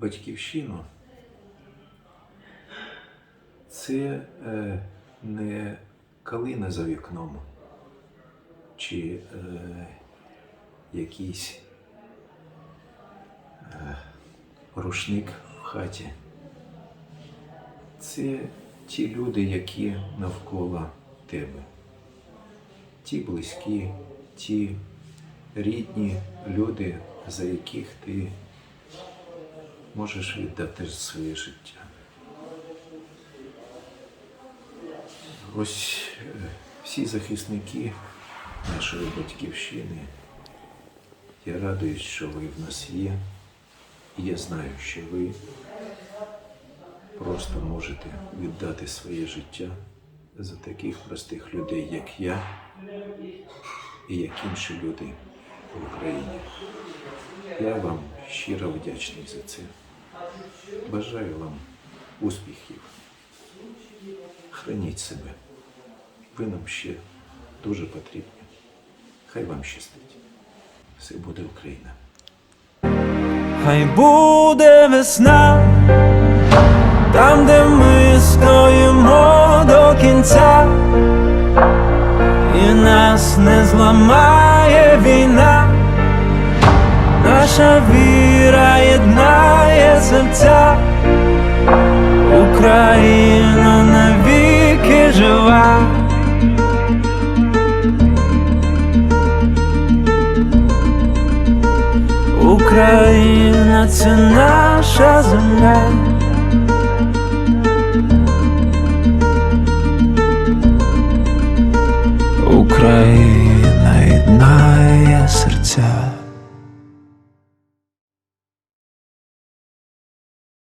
батьківщину це е, не калина за вікном чи е, якийсь е, рушник в хаті. Це ті люди, які навколо тебе. Ті близькі, ті рідні люди, за яких ти можеш віддати своє життя. Ось е, всі захисники нашої батьківщини. Я радуюсь, що ви в нас є. І я знаю, що ви просто можете віддати своє життя за таких простих людей, як я і як інші люди в Україні. Я вам щиро вдячний за це. Бажаю вам успіхів. Храніть себе. Ви нам ще дуже потрібні. Хай вам щастить. Все буде Україна. Хай буде весна, там, де ми не зламає війна, наша віра єднає серця, Україна навіки жива. Україна це наша земля. Україна єднає серця.